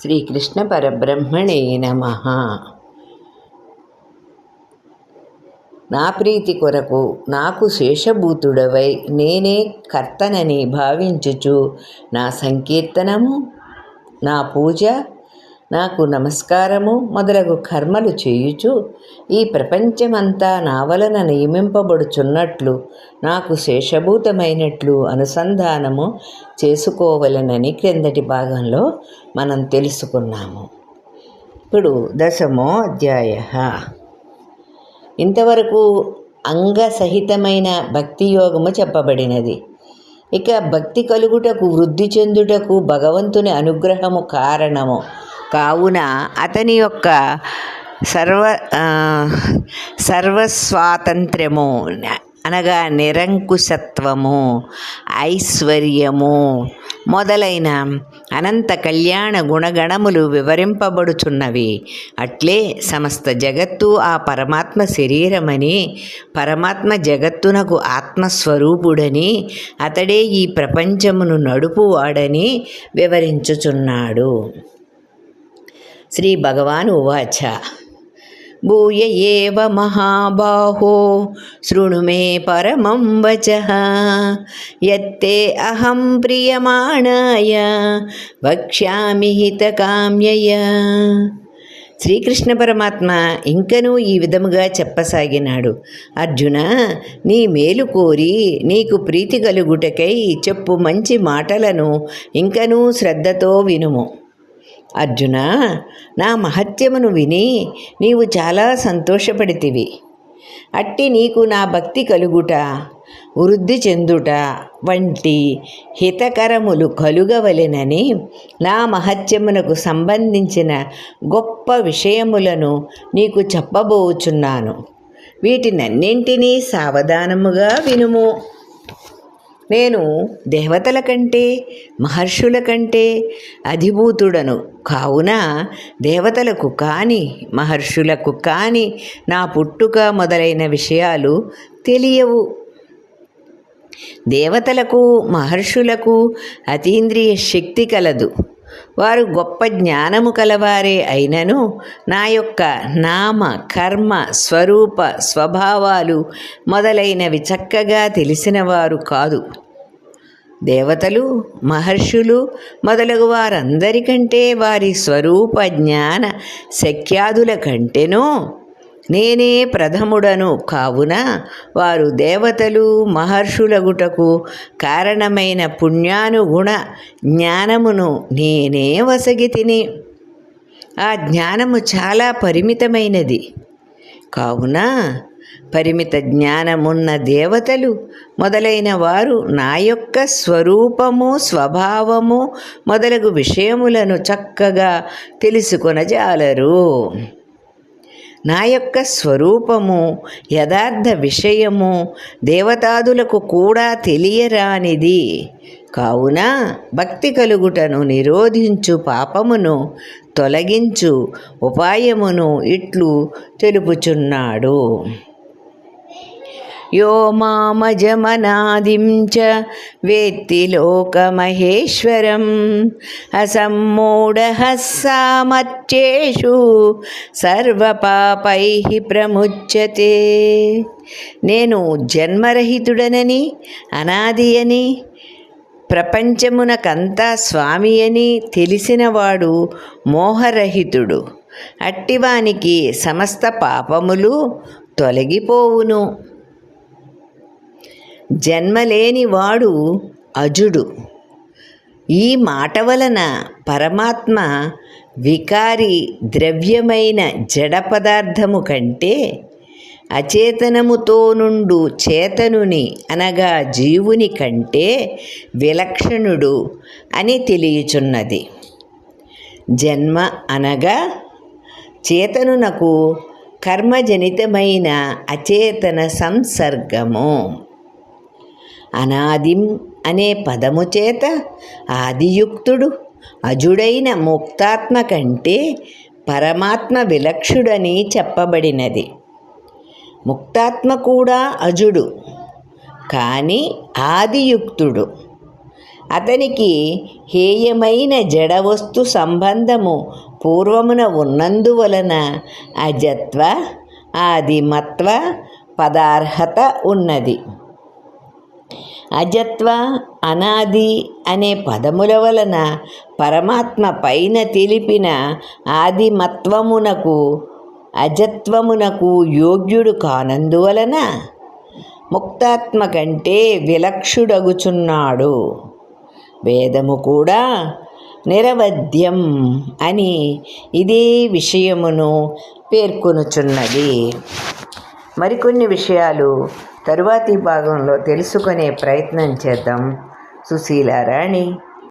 శ్రీకృష్ణ పరబ్రహ్మణే నమ. నా ప్రీతి కొరకు నాకు శేషభూతుడవై నేనే కర్తనని భావించుచు నా సంకీర్తనము నా పూజ నాకు నమస్కారము మొదలగు కర్మలు చేయుచు ఈ ప్రపంచమంతా నావలన నియమింపబడుచున్నట్లు నాకు శేషభూతమైనట్లు అనుసంధానము చేసుకోవలనని క్రిందటి భాగంలో మనం తెలుసుకున్నాము. ఇప్పుడు దశమో అధ్యాయ. ఇంతవరకు అంగసహితమైన భక్తి యోగము చెప్పబడినది. ఇక భక్తి కలుగుటకు వృద్ధి చెందుటకు భగవంతుని అనుగ్రహము కారణము కావున అతని యొక్క సర్వ సర్వస్వాతంత్ర్యము అనగా నిరంకుశత్వము ఐశ్వర్యము మొదలైన అనంత కళ్యాణ గుణగణములు వివరింపబడుచున్నవి. అట్లే సమస్త జగత్తు ఆ పరమాత్మ శరీరమని పరమాత్మ జగత్తునకు ఆత్మస్వరూపుడని అతడే ఈ ప్రపంచమును నడుపువాడని వివరించుచున్నాడు. శ్రీ భగవాన్ ఉవాచ. భూయ ఏవ మహాబాహో శృణు మే పరమం వచ. యత్తే అహం ప్రియమాణాయ వక్ష్యామి హితకామ్యయ. శ్రీకృష్ణ పరమాత్మ ఇంకనూ ఈ విధముగా చెప్పసాగినాడు. అర్జున నీ మేలు కోరి నీకు ప్రీతి కలుగుటకై చెప్పు మంచి మాటలను ఇంకనూ శ్రద్ధతో వినుము. అర్జున నా మహత్యమును విని నీవు చాలా సంతోషపడితివి. అట్టి నీకు నా భక్తి కలుగుట వృద్ధి చెందుట వంటి హితకరములు కలుగవలెనని నా మహత్యమునకు సంబంధించిన గొప్ప విషయములను నీకు చెప్పబోచున్నాను. వీటినన్నింటినీ సావధానముగా వినుము. నేను దేవతల కంటే మహర్షుల కంటే అధిభూతుడను. కావున దేవతలకు కాని మహర్షులకు కాని నా పుట్టుక మొదలైన విషయాలు తెలియవు. దేవతలకు మహర్షులకు అతీంద్రియ శక్తి కలదు. వారు గొప్ప జ్ఞానము కలవారే అయినను. నా యొక్క నామ కర్మ స్వరూప స్వభావాలు మొదలైనవి చక్కగా తెలిసినవారు కాదు. దేవతలు మహర్షులు మొదలగు వారందరికంటే వారి స్వరూప జ్ఞాన శక్యాదుల కంటేనో నేనే ప్రథముడను. కావున వారు దేవతలు మహర్షులగుటకు కారణమైన పుణ్యానుగుణ జ్ఞానమును నేనే వసగి తిని. ఆ జ్ఞానము చాలా పరిమితమైనది. కావున పరిమిత జ్ఞానమున్న దేవతలు మొదలైన వారు నా యొక్క స్వరూపము స్వభావము మొదలగు విషయములను చక్కగా తెలుసుకొనజాలరు. నా యొక్క స్వరూపము యథార్థ విషయము దేవతాదులకు కూడా తెలియరానిది. కావున భక్తి కలుగుటను నిరోధించు పాపమును తొలగించు ఉపాయమును ఇట్లు తెలుపుచున్నాడు. యో మామజమనాదిం చ వేత్తి లోకమహేశ్వరం. అసమ్మూఢ సామర్త్యేషు సర్వపాపై ప్రముచ్యతే. నేను జన్మరహితుడనని అనాది అని ప్రపంచమునకంతా స్వామి అని తెలిసినవాడు మోహరహితుడు. అట్టివానికి సమస్త పాపములు తొలగిపోవును. జన్మలేని వాడు అజుడు. ఈ మాట వలన పరమాత్మ వికారి ద్రవ్యమైన జడ పదార్థము కంటే అచేతనముతో నుండు చేతనుని అనగా జీవుని కంటే విలక్షణుడు అని తెలియచున్నది. జన్మ అనగా చేతనునకు కర్మజనితమైన అచేతన సంసర్గము. అనాదిం అనే పదము చేత ఆదియుక్తుడు అజుడైన ముక్తాత్మ కంటే పరమాత్మ విలక్షుడని చెప్పబడినది. ముక్తాత్మ కూడా అజుడు కానీ ఆదియుక్తుడు. అతనికి హేయమైన జడవస్తు సంబంధము పూర్వమున ఉన్నందువలన అజత్వ ఆదిమత్వ పదార్హత ఉన్నది. అజత్వ అనాది అనే పదముల వలన పరమాత్మ పైన తెలిపిన ఆదిమత్వమునకు అజత్వమునకు యోగ్యుడు కానందువలన ముక్తాత్మ కంటే విలక్షుడగుచున్నాడు. వేదము కూడా నిరవధ్యం అని ఇదే విషయమును పేర్కొనుచున్నది. మరికొన్ని విషయాలు తరువాతి భాగంలో తెలుసుకునే ప్రయత్నం చేద్దాం. సుశీలారాణి